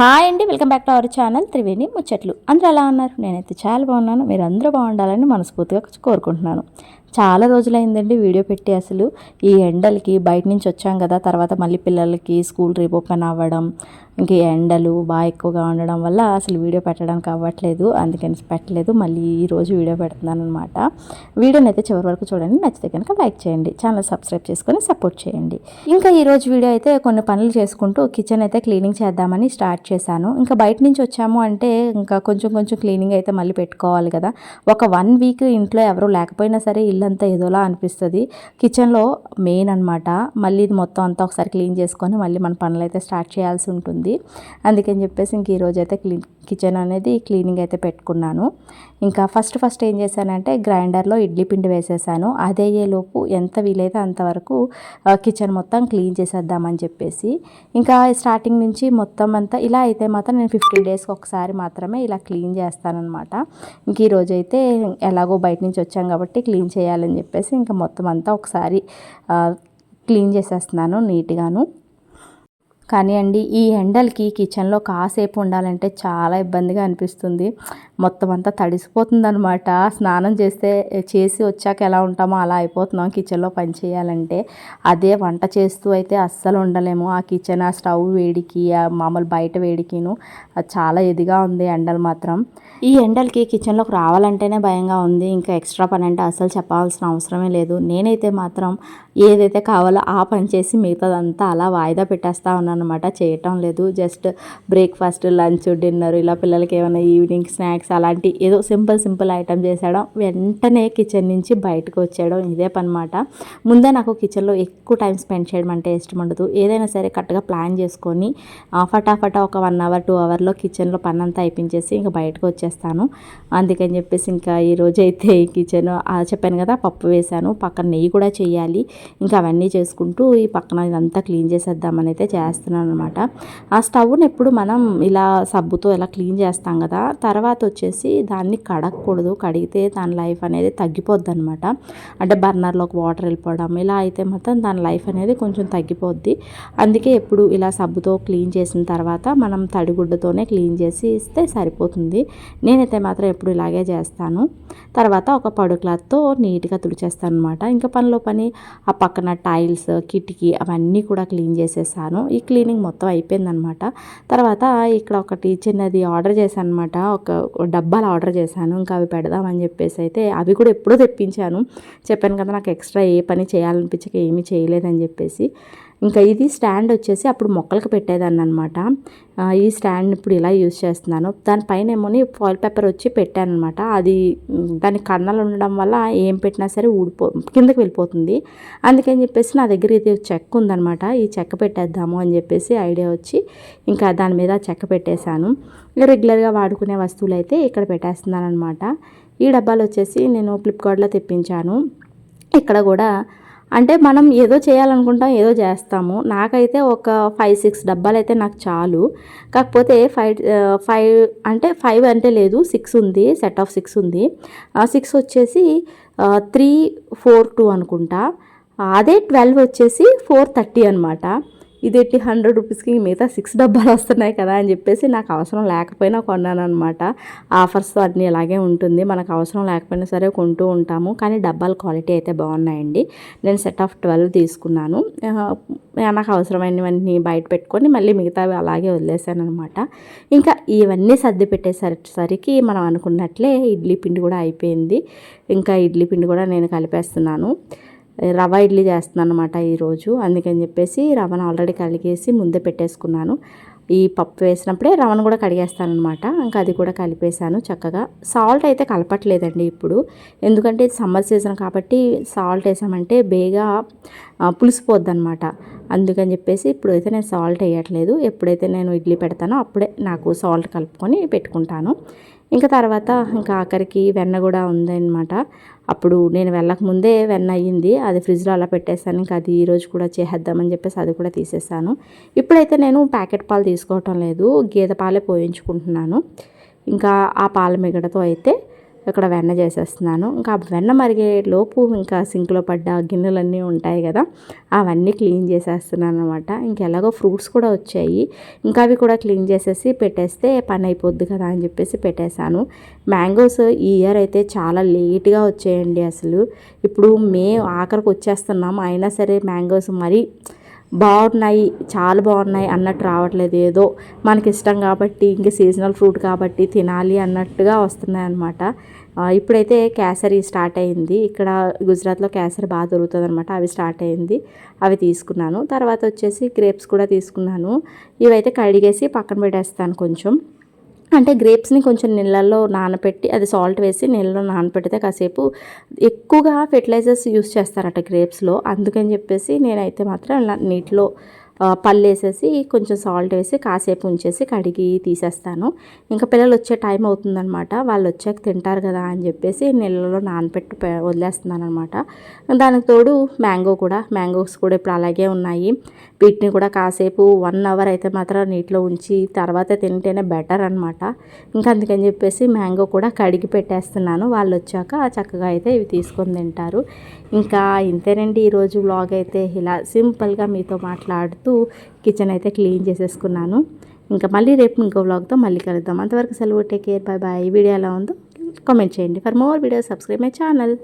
Hi అండి welcome back to our channel Triveni Muchatlu. అందరూ ఎలా ఉన్నారు? నేనైతే చాలా బాగున్నాను. మీరు అందరూ బాగుండాలని మనస్ఫూర్తిగా కోరుకుంటున్నాను. చాలా రోజులైందండి వీడియో పెట్టి అసలు. ఈ ఎండలకి బయట నుంచి వచ్చాం కదా తర్వాత మళ్ళీ పిల్లలకి స్కూల్ రీఓపెన్ అవ్వడం ఇంక ఎండలు బాగా ఎక్కువగా ఉండడం వల్ల అసలు వీడియో పెట్టడానికి అవ్వట్లేదు. అందుకని పెట్టలేదు. మళ్ళీ ఈరోజు వీడియో పెడుతున్నాను అనమాట వీడియోని అయితే చివరి వరకు చూడండి. నచ్చితే కనుక లైక్ చేయండి. ఛానల్ సబ్స్క్రైబ్ చేసుకొని సపోర్ట్ చేయండి. ఇంకా ఈరోజు వీడియో అయితే కొన్ని పనులు చేసుకుంటూ కిచెన్ అయితే క్లీనింగ్ చేద్దామని స్టార్ట్ చేశాను. ఇంకా బయట నుంచి వచ్చాము అంటే ఇంకా కొంచెం కొంచెం క్లీనింగ్ అయితే మళ్ళీ పెట్టుకోవాలి కదా. ఒక వన్ వీక్ ఇంట్లో ఎవరు లేకపోయినా సరే ఇల్లంతా ఏదోలా అనిపిస్తుంది. కిచెన్లో మెయిన్ అనమాట మళ్ళీ ఇది మొత్తం అంతా ఒకసారి క్లీన్ చేసుకొని మళ్ళీ మన పనులు అయితే స్టార్ట్ చేయాల్సి ఉంటుంది. అందుకని చెప్పేసి ఇంక ఈరోజు అయితే క్లీన్ కిచెన్ అనేది క్లీనింగ్ అయితే పెట్టుకున్నాను. ఇంకా ఫస్ట్ ఫస్ట్ ఏం చేశానంటే గ్రైండర్లో ఇడ్లీ పిండి వేసేసాను. అదే లోపు ఎంత వీలైతే అంతవరకు కిచెన్ మొత్తం క్లీన్ చేసేద్దామని చెప్పేసి. ఇంకా స్టార్టింగ్ నుంచి మొత్తం అంతా ఇలా అయితే మాత్రం నేను ఫిఫ్టీన్ డేస్కి ఒకసారి మాత్రమే ఇలా క్లీన్ చేస్తానమాట ఇంక ఈరోజు అయితే ఎలాగో బయట నుంచి వచ్చాం కాబట్టి క్లీన్ చేయాలని చెప్పేసి ఇంకా మొత్తం అంతా ఒకసారి క్లీన్ చేసేస్తున్నాను నీట్గాను. కానీ అండి ఈ ఎండలకి కిచెన్లో కాసేపు ఉండాలంటే చాలా ఇబ్బందిగా అనిపిస్తుంది. మొత్తం అంతా తడిసిపోతుంది అనమాట స్నానం చేస్తే చేసి వచ్చాక ఎలా ఉంటామో అలా అయిపోతున్నాం కిచెన్లో పని చేయాలంటే. అదే వంట చేస్తూ అయితే అస్సలు ఉండలేము. ఆ కిచెన్ ఆ స్టవ్ వేడికి ఆ మామూలు బయట వేడికిను అది చాలా ఇదిగా ఉంది ఎండలు మాత్రం. ఈ ఎండలకి కిచెన్లోకి రావాలంటేనే భయంగా ఉంది. ఇంకా ఎక్స్ట్రా పని అంటే అస్సలు చెప్పాల్సిన అవసరమే లేదు. నేనైతే మాత్రం ఏదైతే కావాలో ఆ పని చేసి మిగతాదంతా అలా వాయిదా పెట్టేస్తా ఉన్నాను. అనమాట చేయటం లేదు. జస్ట్ బ్రేక్ఫాస్ట్ లంచ్ డిన్నర్ ఇలా పిల్లలకి ఏమైనా ఈవినింగ్ స్నాక్స్ అలాంటి ఏదో సింపుల్ సింపుల్ ఐటమ్ చేసేయడం వెంటనే కిచెన్ నుంచి బయటకు వచ్చేయడం ఇదే పనమాట ముందే నాకు కిచెన్లో ఎక్కువ టైం స్పెండ్ చేయడం అంటే ఇష్టం ఉండదు. ఏదైనా సరే కరెక్ట్గా ప్లాన్ చేసుకొని ఆ, ఫటాఫటా ఒక వన్ అవర్ టూ అవర్లో కిచెన్లో పని అంతా అయిపించేసి ఇంకా బయటకు వచ్చేస్తాను. అందుకని చెప్పేసి ఇంకా ఈరోజు అయితే కిచెన్ చెప్పాను కదా పప్పు వేశాను. పక్కన నెయ్యి కూడా చేయాలి. ఇంకా అవన్నీ చేసుకుంటూ ఈ పక్కన ఇదంతా క్లీన్ చేసేద్దామని అయితే చేస్తాను చేస్తున్నాను అనమాట ఆ స్టవ్ని ఎప్పుడు మనం ఇలా సబ్బుతో ఇలా క్లీన్ చేస్తాం కదా తర్వాత వచ్చేసి దాన్ని కడగకూడదు కడిగితే దాని లైఫ్ అనేది తగ్గిపోద్ది అనమాట అంటే బర్నర్లోకి వాటర్ వెళ్ళిపోవడం ఇలా అయితే మాత్రం దాని లైఫ్ అనేది కొంచెం తగ్గిపోద్ది. అందుకే ఎప్పుడు ఇలా సబ్బుతో క్లీన్ చేసిన తర్వాత మనం తడిగుడ్డతోనే క్లీన్ చేసి ఇస్తే సరిపోతుంది. నేనైతే మాత్రం ఎప్పుడు ఇలాగే చేస్తాను. తర్వాత ఒక పడు క్లాత్తో నీట్గా తుడిచేస్తాను అనమాట ఇంకా పనిలో పని ఆ పక్కన టైల్స్ కిటికీ అవన్నీ కూడా క్లీన్ చేసేసాను. ఈ క్లీనింగ్ మొత్తం అయిపోయిందనమాట. తర్వాత ఇక్కడ ఒకటి చిన్నది ఆర్డర్ చేశాను అనమాట ఒక డబ్బాలు ఆర్డర్ చేశాను. ఇంకా అవి పెడదామని చెప్పేసి అయితే అవి కూడా ఎప్పుడో తెప్పించాను. చెప్పాను కదా నాకు ఎక్స్ట్రా ఏ పని చేయాలనిపించక ఏమీ చేయలేదని చెప్పేసి. ఇంకా ఇది స్టాండ్ వచ్చేసి అప్పుడు మొక్కలకు పెట్టేదాన్ని అనమాట ఈ స్టాండ్ ఇప్పుడు ఇలా యూజ్ చేస్తున్నాను. దానిపైన ఏమోని ఫాయిల్ పేపర్ వచ్చి పెట్టాను అనమాట అది దాని కన్నాలు ఉండడం వల్ల ఏం పెట్టినా సరే ఊడిపో కిందకి వెళ్ళిపోతుంది. అందుకని చెప్పేసి నా దగ్గర ఇది చెక్క ఉందనమాట. ఈ చెక్క పెట్టేద్దాము అని చెప్పేసి ఐడియా వచ్చి ఇంకా దాని మీద చెక్క పెట్టేశాను. రెగ్యులర్గా వాడుకునే వస్తువులు అయితే ఇక్కడ పెట్టేస్తున్నాను అనమాట ఈ డబ్బాలు వచ్చేసి నేను ఫ్లిప్కార్ట్లో తెప్పించాను. ఇక్కడ కూడా అంటే మనం ఏదో చేయాలనుకుంటాం ఏదో చేస్తాము. నాకైతే ఒక ఫైవ్ సిక్స్ డబ్బాలు అయితే నాకు చాలు. కాకపోతే ఫైవ్ ఫైవ్ అంటే ఫైవ్ అంటే లేదు సిక్స్ ఉంది సెట్ ఆఫ్ సిక్స్ ఉంది. సిక్స్ వచ్చేసి త్రీ ఫోర్ టూ అనుకుంటా. అదే ట్వెల్వ్ వచ్చేసి ఫోర్ థర్టీ అనమాట ఇదేంటి హండ్రెడ్ రూపీస్కి మిగతా సిక్స్ డబ్బాలు వస్తున్నాయి కదా అని చెప్పేసి నాకు అవసరం లేకపోయినా కొన్నాను అనమాట ఆఫర్స్ అన్నీ అలాగే ఉంటుంది. మనకు అవసరం లేకపోయినా సరే కొంటూ ఉంటాము. కానీ డబ్బాల క్వాలిటీ అయితే బాగున్నాయండి. నేను సెట్ ఆఫ్ ట్వెల్వ్ తీసుకున్నాను. నాకు అవసరమైనవన్నీ బయట పెట్టుకొని మళ్ళీ మిగతావి అలాగే వదిలేసాను అనమాట ఇంకా ఇవన్నీ సర్ది పెట్టేసరికి మనం అనుకున్నట్లే ఇడ్లీ పిండి కూడా అయిపోయింది. ఇంకా ఇడ్లీ పిండి కూడా నేను కలిపేస్తున్నాను. రవ ఇడ్లీ చేస్తున్నాను అనమాట ఈరోజు. అందుకని చెప్పేసి రవను ఆల్రెడీ కడిగేసి ముందే పెట్టేసుకున్నాను. ఈ పప్పు వేసినప్పుడే రవను కూడా కడిగేస్తాను అనమాట ఇంకా అది కూడా కలిపేశాను చక్కగా. సాల్ట్ అయితే కలపట్లేదండి ఇప్పుడు. ఎందుకంటే ఇది సమ్మర్ సీజన్ కాబట్టి సాల్ట్ వేసామంటే బేగా పులిసిపోద్ది అనమాట అందుకని చెప్పేసి ఇప్పుడు అయితే నేను సాల్ట్ వేయట్లేదు. ఎప్పుడైతే నేను ఇడ్లీ పెడతానో అప్పుడే నాకు సాల్ట్ కలుపుకొని పెట్టుకుంటాను. ఇంకా తర్వాత ఇంకా ఆఖరికి వెన్న కూడా ఉందన్నమాట. అప్పుడు నేను వెళ్ళక ముందే వెన్న అయ్యింది. అది ఫ్రిడ్జ్లో అలా పెట్టేశాను. ఇంకా అది ఈరోజు కూడా చేసేద్దామని చెప్పేసి అది కూడా తీసేసాను. ఇప్పుడైతే నేను ప్యాకెట్ పాలు తీసుకోవటం లేదు. గేదె పాలే పోయించుకుంటున్నాను. ఇంకా ఆ పాల మిగడతో అయితే ఇక్కడ వెన్న చేసేస్తున్నాను. ఇంకా వెన్న మరిగే లోపు ఇంకా సింక్లో పడ్డ గిన్నెలన్నీ ఉంటాయి కదా అవన్నీ క్లీన్ చేసేస్తున్నాను అనమాట ఇంకెలాగో ఫ్రూట్స్ కూడా వచ్చాయి. ఇంకా అవి కూడా క్లీన్ చేసేసి పెట్టేస్తే పని అయిపోద్ది కదా అని చెప్పేసి పెట్టేశాను. మ్యాంగోస్ ఈ ఇయర్ అయితే చాలా లేట్గా వచ్చాయండి అసలు. ఇప్పుడు మే ఆఖరికి వచ్చేస్తున్నాం. అయినా సరే మ్యాంగోస్ మరీ బాగున్నాయి చాలా బాగున్నాయి అన్నట్టు రావట్లేదు. ఏదో మనకి ఇష్టం కాబట్టి ఇంక సీజనల్ ఫ్రూట్ కాబట్టి తినాలి అన్నట్టుగా వస్తున్నాయి అనమాట ఇప్పుడైతే కేసరి స్టార్ట్ అయింది. ఇక్కడ గుజరాత్లో కేసరి బాగా దొరుకుతుంది అనమాట అవి స్టార్ట్ అయింది. అవి తీసుకున్నాను. తర్వాత వచ్చేసి గ్రేప్స్ కూడా తీసుకున్నాను. ఇవైతే కడిగేసి పక్కన పెట్టేస్తాను కొంచెం. అంటే గ్రేప్స్ని కొంచెం నీళ్ళల్లో నానబెట్టి అది సాల్ట్ వేసి నీళ్ళలో నానబెడితే కాసేపు ఎక్కువగా ఫెర్టిలైజర్స్ యూస్ చేస్తారట గ్రేప్స్లో. అందుకని చెప్పేసి నేనైతే మాత్రం ఇలా నీటిలో పళ్ళు వేసేసి కొంచెం సాల్ట్ వేసి కాసేపు ఉంచేసి కడిగి తీసేస్తాను. ఇంకా పిల్లలు వచ్చే టైం అవుతుందన్నమాట. వాళ్ళు వచ్చాక తింటారు కదా అని చెప్పేసి నీళ్ళలో నానబెట్టి వదిలేస్తున్నాను అనమాట దానికి తోడు మ్యాంగో కూడా మ్యాంగోస్ కూడా ఇప్పుడు అలాగే ఉన్నాయి. వీటిని కూడా కాసేపు వన్ అవర్ అయితే మాత్రం నీటిలో ఉంచి తర్వాత తింటేనే బెటర్ అనమాట ఇంకా అందుకని చెప్పేసి మ్యాంగో కూడా కడిగి పెట్టేస్తున్నాను. వాళ్ళు వచ్చాక చక్కగా అయితే ఇవి తీసుకొని తింటారు. ఇంకా ఇంతేనండి ఈరోజు బ్లాగ్ అయితే. ఇలా సింపుల్గా మీతో మాట్లాడుతూ కిచెన్ అయితే క్లీన్ చేసేసుకున్నాను. ఇంకా మళ్ళీ రేపు ఇంకో వ్లాగ్తో మళ్ళీ కలుద్దాం. అంతవరకు సెలవు టేక్ కేర్ బాయ్ బాయ్ ఈ వీడియో ఎలా ఉందో కామెంట్ చేయండి. For more video subscribe my channel